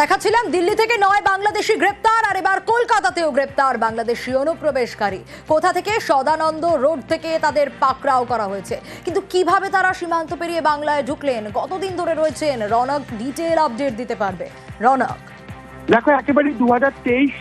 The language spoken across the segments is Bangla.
দেখাচ্ছিলাম দিল্লি থেকে নয় বাংলাদেশি গ্রেপ্তার, আর এবার কলকাতাতেও গ্রেপ্তার বাংলাদেশি অনুপ্রবেশকারী। কোথা থেকে? সদানন্দ রোড থেকে তাদের পাকড়াও করা হয়েছে। কিন্তু কীভাবে তারা সীমান্ত পেরিয়ে বাংলায় ঢুকলেন? কতদিন ধরে রয়েছেন? রনক ডিটেল আপডেট দিতে পারবে। রনক। দেখো দু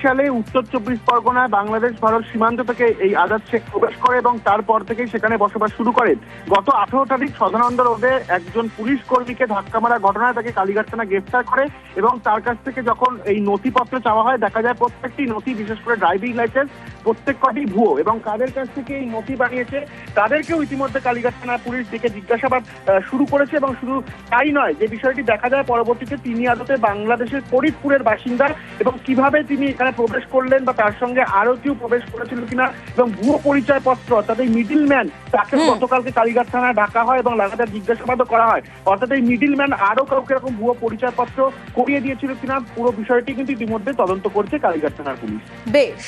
সালে উত্তর চব্বিশ পরগনায় বাংলাদেশ, ভারত সীমান্ত থেকে এই আজাদ শেখ প্রবেশ করে এবং তারপর থেকেই সেখানে বসবাস শুরু করেন গত আঠারো তারিখ সদানন্দ রোডে একজন পুলিশ কর্মীকে ধাক্কা মারা ঘটনায় তাকে কালীঘাট থানা গ্রেফতার করে এবং তার কাছ থেকে যখন এই নথিপত্র চাওয়া হয়, দেখা যায় প্রত্যেকটি নথি, বিশেষ করে ড্রাইভিং লাইসেন্স, প্রত্যেক কটি ভুয়ো এবং কাদের কাছ থেকে এই নথি বানিয়েছে, তাদেরকেও ইতিমধ্যে কালীঘাট থানার পুলিশ দিকে জিজ্ঞাসাবাদ শুরু করেছে এবং শুধু তাই নয়, যে বিষয়টি দেখা যায় পরবর্তীতে তিনি আদতে বাংলাদেশের ফরিদপুরের বাসিন্দা এবং কীভাবে তিনি এখানে প্রবেশ করলেন বা তার সঙ্গে আরও কেউ প্রবেশ করেছিল কিনা এবং ভুয়ো পরিচয় পত্র অর্থাৎ এই মিডিল ম্যান তাকে। গতকালকে কালীঘাট থানায় ডাকা হয় এবং লাগাতার জিজ্ঞাসাবাদও করা হয়। অর্থাৎ এই মিডিল ম্যান আরও কাউকে এরকম ভুয়ো পরিচয় পত্র করিয়ে দিয়েছিল কিনা পুরো বিষয়টি কিন্তু ইতিমধ্যে তদন্ত করছে কালীঘাট থানার পুলিশ। বেশ।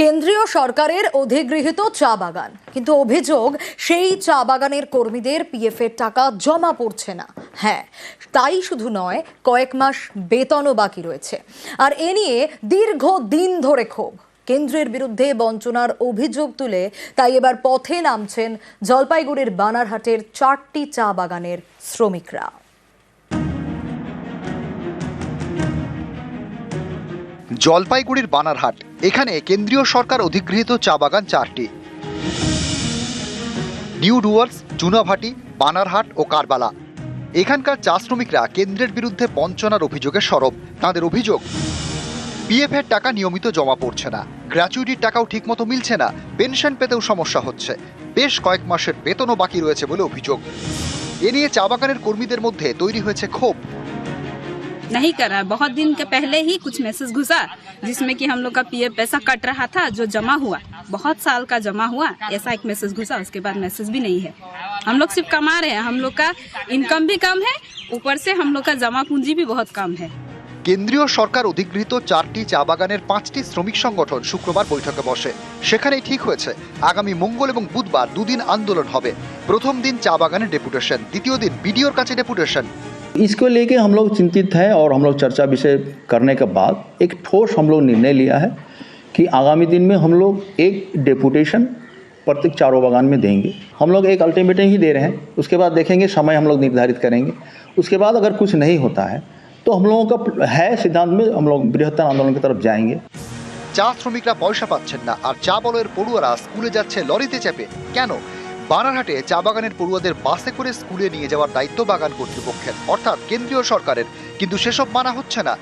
কেন্দ্রীয় সরকারের অধিগৃহীত চা বাগান। কিন্তু অভিযোগ, সেই চা বাগানের কর্মীদের পিএফ এর টাকা জমা পড়ছে না। হ্যাঁ তাই শুধু নয়, কয়েক মাস বেতনও বাকি রয়েছে। আর এ নিয়ে দীর্ঘ দিন ধরে ক্ষোভ। কেন্দ্রের বিরুদ্ধে বঞ্চনার অভিযোগ তুলে তাই এবার পথে নামছেন জলপাইগুড়ির বানারহাটের চারটি চা বাগানের শ্রমিকরা। জলপাইগুড়ির বানারহাট এখানে কেন্দ্রীয় সরকার অধিগৃহীত চা বাগান চারটি। নিউ ডুয়ার্স, চুনাভাটি, বানারহাট ও কারবালা। এখানকার চা শ্রমিকরা কেন্দ্রের বিরুদ্ধে বঞ্চনার অভিযোগে সরব। তাদের অভিযোগ, পিএফ এর টাকা নিয়মিত জমা পড়ছে না। গ্র্যাচুইটির টাকাও ঠিকমতো মিলছে না। পেনশন পেতেও সমস্যা হচ্ছে। বেশ কয়েক মাসের বেতনও বাকি রয়েছে বলে অভিযোগ। এ নিয়ে চা বাগানের কর্মীদের মধ্যে তৈরি হয়েছে ক্ষোভ। नहीं करा बहुत दिन के पहले ही कुछ मैसेज घुसा जिसमें कि हम लोग का पीएफ पैसा कट रहा था जो जमा हुआ बहुत साल का जमा हुआ ऐसा एक मैसेज घुसा उसके बाद मैसेज भी नहीं है हम लोग सिर्फ कमा रहे हैं हम लोग का इनकम भी कम है ऊपर से हम लोग का जमा पूंजी भी बहुत कम है কেন্দ্রীয় সরকার অধিগৃহীত চারটি চা বাগানের পাঁচটি শ্রমিক সংগঠন শুক্রবার বৈঠকে বসে সেখানেই ঠিক হয়েছে আগামী মঙ্গল এবং বুধবার দুদিন আন্দোলন হবে প্রথম দিন চা বাগানের ডেপুটেশন দ্বিতীয় দিন বিডিওর কাছে ডেপুটেশন इसको लेके हम लोग चिंतित हैं और हम लोग चर्चा विषय करने के बाद एक ठोस हम लोग निर्णय लिया है कि आगामी दिन में हम लोग एक डेपुटेशन प्रत्येक चारों बागान में देंगे हम लोग एक अल्टीमेटम ही दे रहे हैं उसके बाद देखेंगे समय हम लोग निर्धारित करेंगे उसके बाद अगर कुछ नहीं होता है तो हम लोगों का है सिद्धांत में हम लोग बृहत्तर आंदोलन की तरफ जाएंगे চা শ্রমিকরা পয়সা পাচ্ছেন না আর চা বলয়ের পড়ুয়ারা স্কুলে যাচ্ছে লরিতে চেপে কেন বানারহাটে চা বাগানের পড়ুয়াদের বাসে করে স্কুলে নিয়ে যাওয়ার দায়িত্ব বাগান কর্তৃপক্ষের। অর্থাৎ কেন্দ্রীয় সরকারের। কিন্তু সেসব মানা হচ্ছে না।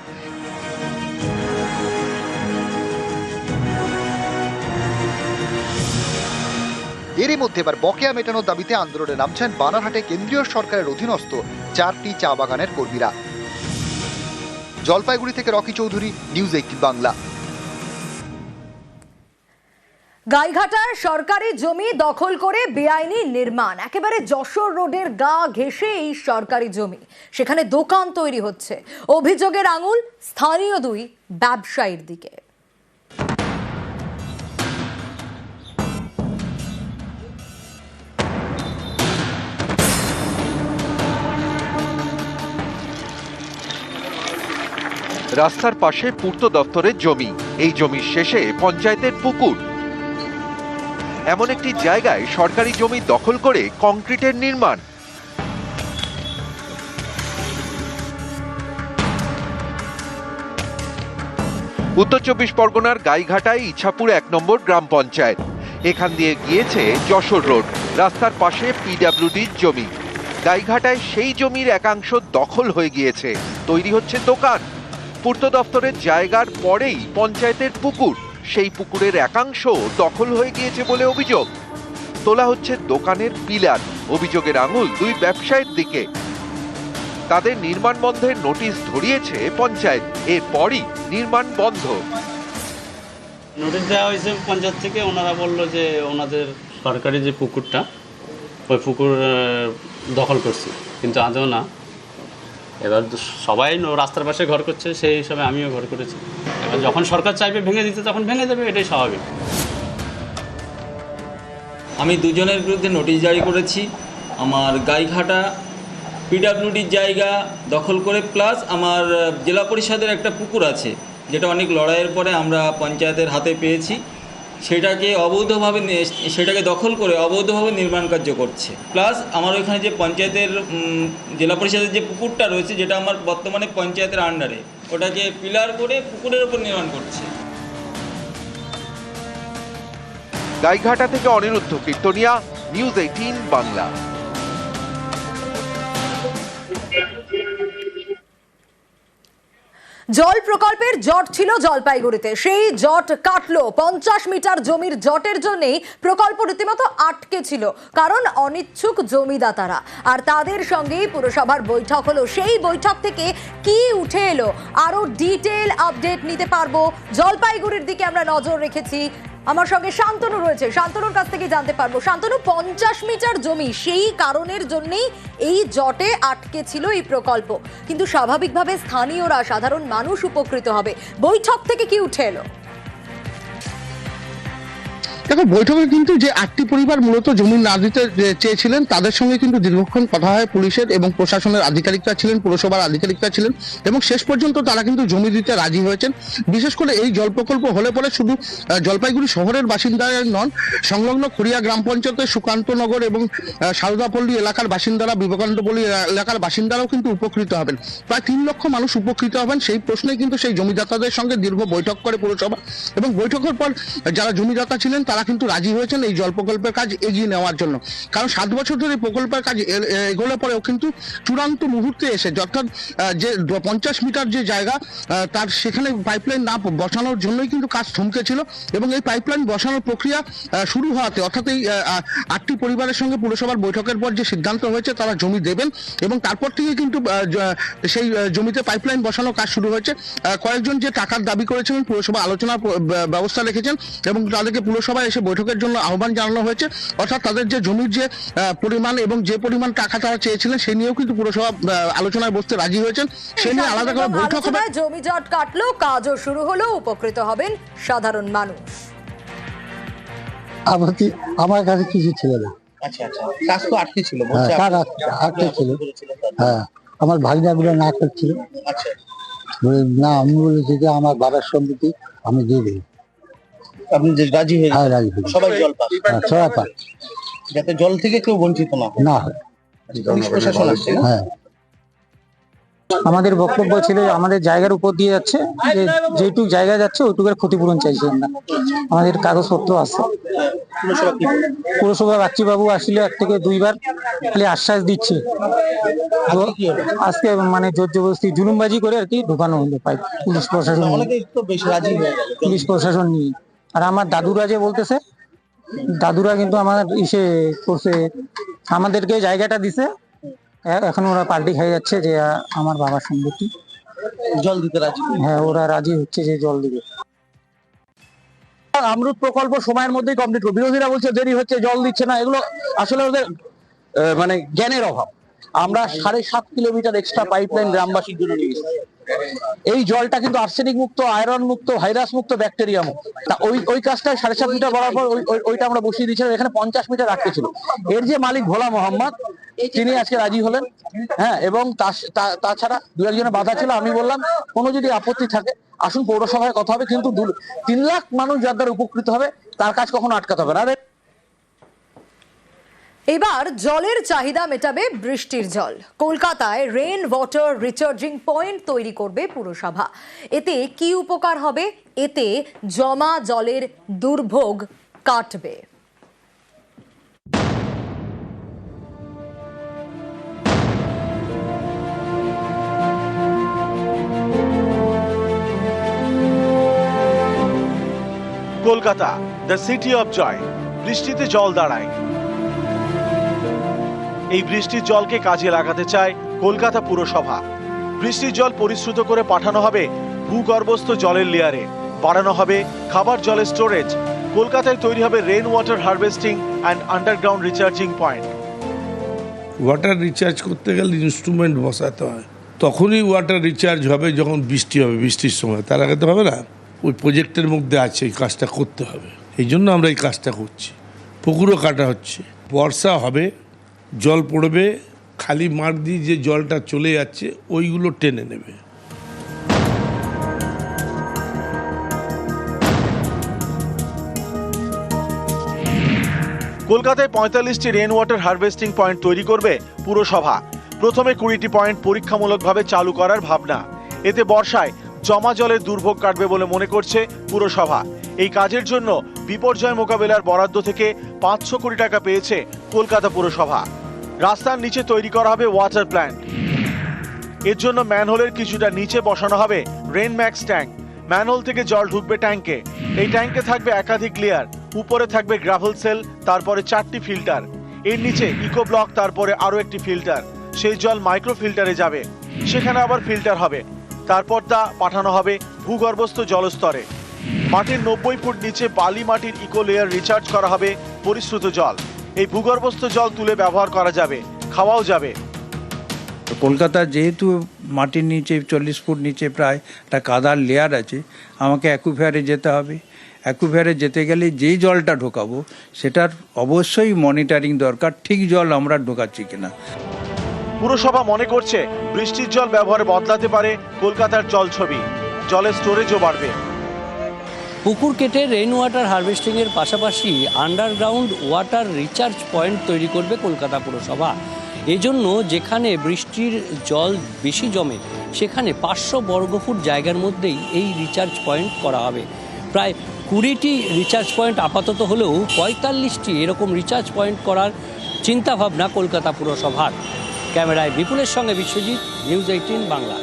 এরই মধ্যে এবার বকেয়া মেটানোর দাবিতে আন্দোলনে নামছেন বানারহাটে কেন্দ্রীয় সরকারের অধীনস্থ চারটি চা বাগানের কর্মীরা। জলপাইগুড়ি থেকে Rocky Chowdhury, news eighteen Bangla. গাইঘাটার সরকারি জমি দখল করে বেআইনি নির্মাণ। একেবারে যশোর রোডের গা ঘেঁষে এই সরকারি জমি। সেখানে দোকান তৈরি হচ্ছে। অভিযোগের আঙুল স্থানীয় দুই ব্যবসায়ীর দিকে। রাস্তার পাশে পূর্ত দপ্তরের জমি। এই জমির শেষে পঞ্চায়েতের পুকুর। এমন একটি জায়গায় সরকারি জমি দখল করে কংক্রিটের নির্মাণ। উত্তর চব্বিশ পরগনার গাইঘাটায় ইছাপুর এক নম্বর গ্রাম পঞ্চায়েত। এখান দিয়ে গিয়েছে যশোর রোড, রাস্তার পাশে পিডাব্লিউডির জমি। গাইঘাটায় সেই জমির একাংশ দখল হয়ে গিয়েছে। তৈরি হচ্ছে দোকান। পূর্ত দফতরের জায়গার পরেই পঞ্চায়েতের পুকুর। সেই পুকুরের একাংশ দখল হয়ে গিয়েছে বলে অভিযোগ। তোলা হচ্ছে দোকানের পিলার, অভিযোগের আঙুল দুই ব্যবসায়ীর দিকে। তাদের নির্মাণ বন্ধের নোটিশ ধরিয়েছে পঞ্চায়েত, এরপরই নির্মাণ বন্ধ। নোটিশ দেওয়া হয়েছে পঞ্চায়েত থেকে, ওনারা বলল যে ওনাদের সরকারি যে পুকুরটা, ওই পুকুর দখল করছে। কিন্তু আদৌ না। এবার সবাই রাস্তার পাশে ঘর করছে, সেই হিসাবে আমিও ঘর করেছি। যখন সরকার চাইবে ভেঙে দিতে, তখন ভেঙে দেবে, এটাই স্বাভাবিক। আমি দুজনের বিরুদ্ধে নোটিশ জারি করেছি। আমার গাইঘাটা পিডাব্লিউডির জায়গা দখল করে, প্লাস আমার জেলা পরিষদের একটা পুকুর আছে, যেটা অনেক লড়াইয়ের পরে আমরা পঞ্চায়েতের হাতে পেয়েছি। সেটাকে অবৈধভাবে সেটাকে দখল করে অবৈধভাবে নির্মাণ কার্য করছে। প্লাস আমার ওইখানে যে পঞ্চায়েতের জেলা পরিষদের যে পুকুরটা রয়েছে, যেটা আমার বর্তমানে পঞ্চায়েতের আন্ডারে ওটাকে পিলার করে পুকুরের ওপর নির্মাণ করছে। গাইঘাটা থেকে অনিরুদ্ধ, কীর্তনিয়া, নিউজ এইটিন, বাংলা। জল প্রকল্পের জট ছিল জলপাইগুড়িতে। সেই জট কাটলো। পঞ্চাশ মিটার জমির জটের জন্যেই প্রকল্প রীতিমতো আটকে ছিল, কারণ অনিচ্ছুক জমিদাতারা। আর তাদের সঙ্গেই পুরসভার বৈঠক হলো। সেই বৈঠক থেকে কি উঠে এলো? আরও ডিটেল আপডেট নিতে পারব। জলপাইগুড়ির দিকে আমরা নজর রেখেছি। আমার সঙ্গে শান্তনু রয়েছে। শান্তনুর কাছ থেকে জানতে পারব। শান্তনু, পঞ্চাশ মিটার জমি, সেই কারণের জন্যেই এই জটে আটকে ছিল এই প্রকল্প। কিন্তু স্বাভাবিকভাবে স্থানীয়রা, সাধারণ মানুষ উপকৃত হবে। বৈঠক থেকে কি উঠে এলো? দেখো, বৈঠকে কিন্তু যে আটটি পরিবার মূলত জমি না দিতে চেয়েছিলেন, তাদের সঙ্গে কিন্তু দীর্ঘক্ষণ কথা হয় পুলিশের এবং প্রশাসনের আধিকারিকরা ছিলেন, পুরসভার আধিকারিকরা ছিলেন এবং শেষ পর্যন্ত তারা কিন্তু জমি দিতে রাজি হয়েছেন। বিশেষ করে এই জল প্রকল্প হলে পরে শুধু জলপাইগুড়ি শহরের বাসিন্দারা নন, সংলগ্ন খড়িয়া গ্রাম পঞ্চায়েতের সুকান্তনগর এবং সারদাপল্লী এলাকার বাসিন্দারা, বিবেকানন্দপল্লী এলাকার বাসিন্দারাও কিন্তু উপকৃত হবেন। প্রায় তিন লক্ষ মানুষ উপকৃত হবেন, সেই প্রশ্নে কিন্তু সেই জমিদাতাদের সঙ্গে দীর্ঘ বৈঠক করে পুরসভা এবং বৈঠকের পর যারা জমিদাতা ছিলেন, তারা কিন্তু রাজি হয়েছেন এই জল প্রকল্পের কাজ এগিয়ে নেওয়ার জন্য। কারণ সাত বছর ধরে প্রকল্পের কাজ এগোলে পরেও কিন্তু চূড়ান্ত মুহূর্তে এসে, অর্থাৎ যে পঞ্চাশ মিটার যে জায়গা তার সেখানে পাইপলাইন না বসানোর জন্যই কিন্তু কাজ থমকে ছিল এবং এই পাইপলাইন বসানোর প্রক্রিয়া শুরু হওয়াতে, অর্থাৎ এই আটটি পরিবারের সঙ্গে পুরসভার বৈঠকের পর যে সিদ্ধান্ত হয়েছে, তারা জমি দেবেন এবং তারপর থেকে কিন্তু সেই জমিতে পাইপলাইন বসানোর কাজ শুরু হয়েছে। কয়েকজন যে টাকার দাবি করেছিলেন, পুরসভা আলোচনা ব্যবস্থা রেখেছেন এবং তাদেরকে পুরসভায় এসে বৈঠকের জন্য আহ্বান জানানো হয়েছে। অর্থাৎ তাদের যে জমির যে পরিমাণ এবং যে পরিমাণ টাকা তারা চেয়েছিলেন সে নিয়েও কিন্তু পুরসভা আলোচনায় বসতে রাজি হয়েছেন। সে নিয়ে আলাদা করে বৈঠক হবে। জমি জট কাটলো কাজও শুরু হলো উপকৃত হবেন সাধারণ মানুষ। আমার কি আমার কাছে কিছু ছিল না। আচ্ছা আচ্ছা। কাজ তো আটকে ছিল আটকে ছিল। হ্যাঁ আমার ভাগনা গুলো না করছিল আচ্ছা না আমি বলেছি যে আমার বাবার সম্পত্তি আমি দিয়ে দিই আপনি যে রাজি হয়ে হ্যাঁ রাজি। সবাই জল পান হ্যাঁ, সবাই যাতে জল থেকে কেউ বঞ্চিত না হয়। না হয়। পুলিশ প্রশাসন আসছে না? হ্যাঁ। আমাদের বক্তব্য ছিল আমাদের জায়গার উপর দিয়ে যাচ্ছে যে যেটুক জায়গা যাচ্ছে ওইটুকের ক্ষতিপূরণ চাইছি আমরা। আমাদের কাগজপত্র আছে। পুরসভা? বাচ্চিবাবু আসলে এক থেকে দুইবার খালি আশ্বাস দিচ্ছে। আজকে মানে জোর জবরদস্তি জুলুমবাজি করে আর কি ঢুকানো হলো পাইপ পুলিশ প্রশাসন নিয়ে। অনেকে তো বেশ রাজি পুলিশ প্রশাসন নিয়ে। আর আমার দাদুরা যে বলতেছে দাদুরা কিন্তু আমার ইসে করছে আমাদেরকে জায়গাটা দিছে। এখন ওরা পাল্টি খাই যাচ্ছে যে আমার বাবার সম্পত্তি জল দিতে রাজি। হ্যাঁ ওরা রাজি হচ্ছে যে জল দিবে। আমরুদ প্রকল্প সময়ের মধ্যেই কমপ্লিট করবে বিরোধীরা বলছে দেরি হচ্ছে জল দিচ্ছে না। এগুলো আসলে ওদের মানে জ্ঞানের অভাব। আমরা সাড়ে সাত কিলোমিটার এক্সট্রা পাইপলাইন গ্রামবাসীর জন্য নিয়ে। এই জলটা কিন্তু আর্সেনিক মুক্ত আয়রন মুক্ত ভাইরাস মুক্ত ব্যাকটেরিয়া মুক্ত। ওই ওই কাজটা সাড়ে সাত মিটার পর ওই- ওই- ওইটা আমরা বসিয়ে দিয়েছিলাম, এখানে পঞ্চাশ মিটার রাখতে ছিল। এর যে মালিক ভোলা মোহাম্মদ, তিনি আজকে রাজি হলেন। হ্যাঁ এবং তাছাড়া দু একজনের বাধা ছিল, আমি বললাম, কোনো যদি আপত্তি থাকে, আসুন পৌরসভায় কথা হবে, কিন্তু তিন লাখ মানুষ যার দ্বারা উপকৃত হবে, তার কাজ কখনো আটকাতে হবে না। এবার জলের চাহিদা মেটাবে বৃষ্টির জল। কলকাতায় রেন ওয়াটার রিচার্জিং পয়েন্ট তৈরি করবে পুরসভা। এতে কি উপকার হবে? এতে জমা জলের দুর্ভোগ কাটবে। Kolkata the city of joy বৃষ্টিতে জল দাঁড়ায়। এই বৃষ্টির জলকে কাজে লাগাতে চায় কলকাতা পুরসভা। বৃষ্টির জল পরিশ্রুত করে পাঠানো হবে ভূগর্ভস্থ জলের লেয়ারে। বাড়ানো হবে খাবার জলের স্টোরেজ। কলকাতায় তৈরি হবে rain water harvesting and underground recharging point water recharge করতে গেলে ইনস্ট্রুমেন্ট বসাতে হয়। তখনই ওয়াটার রিচার্জ হবে যখন বৃষ্টি হবে, বৃষ্টির সময়। তার আগে তো হবে না? ওই প্রজেক্টের মধ্যে আছে, এই কাজটা করতে হবে। এই জন্য আমরা এই কাজটা করছি। পুকুরও কাটা হচ্ছে। বর্ষা হবে জল পড়বে, খালি মাঠ দিয়ে যে জলটা চলে যাচ্ছে, ওইগুলো টেনে নেবে। কলকাতায় পঁয়তাল্লিশটি রেন ওয়াটার হারভেস্টিং পয়েন্ট তৈরি করবে পুরসভা। প্রথমে কুড়িটি পয়েন্ট পরীক্ষামূলকভাবে চালু করার ভাবনা। এতে বর্ষায় জমা জলের দুর্ভোগ কাটবে বলে মনে করছে পুরসভা। এই কাজের জন্য বিপর্যয় মোকাবেলার বরাদ্দ থেকে পাঁচশো কোটি টাকা পেয়েছে কলকাতা পুরসভা। রাস্তার নিচে তৈরি করা হবে ওয়াটার প্ল্যান্ট এর জন্য ম্যানহোলের কিছুটা নিচে বসানো হবে রেন ম্যাক্স ট্যাঙ্ক ম্যানহোল থেকে জল ঢুকবে ট্যাঙ্কে এই ট্যাঙ্কে থাকবে একাধিক লেয়ার উপরে থাকবে গ্রাভেল সেল তারপরে চারটি ফিল্টার এর নিচে ইকো ব্লক তারপরে আরও একটি ফিল্টার সেই জল মাইক্রো ফিল্টারে যাবে। সেখানে আবার ফিল্টার হবে। তারপর তা পাঠানো হবে ভূগর্ভস্থ জলস্তরে। মাটির নব্বই ফুট নিচে বালি মাটির ইকো লেয়ার রিচার্জ করা হবে পরিশ্রুত জল। এই ভূগর্ভস্থ জল তুলে ব্যবহার করা যাবে খাওয়াও যাবে। তো কলকাতা যেহেতু মাটির নিচে চল্লিশ ফুট নিচে প্রায় একটা কাদার লেয়ার আছে আমাকে অ্যাকুফেয়ারে যেতে হবে। অ্যাকুফেয়ারে যেতে গেলে যেই জলটা ঢোকাবো সেটার অবশ্যই মনিটরিং দরকার ঠিক জল আমরা ঢোকাচ্ছি কিনা। পুরসভা মনে করছে বৃষ্টির জল ব্যবহারে বদলাতে পারে কলকাতার জল ছবি জলের স্টোরেজও বাড়বে। পুকুর কেটে রেইন ওয়াটার হারভেস্টিংয়ের পাশাপাশি আন্ডারগ্রাউন্ড ওয়াটার রিচার্জ পয়েন্ট তৈরি করবে কলকাতা পুরসভা। এজন্য যেখানে বৃষ্টির জল বেশি জমে, সেখানে পাঁচশো বর্গফুট জায়গার মধ্যেই এই রিচার্জ পয়েন্ট করা হবে। প্রায় কুড়িটি রিচার্জ পয়েন্ট আপাতত হলেও পঁয়তাল্লিশটি এরকম রিচার্জ পয়েন্ট করার চিন্তাভাবনা কলকাতা পুরসভার। ক্যামেরায় বিপুলের সঙ্গে বিশ্বজিৎ নিউজ এইটিন বাংলা।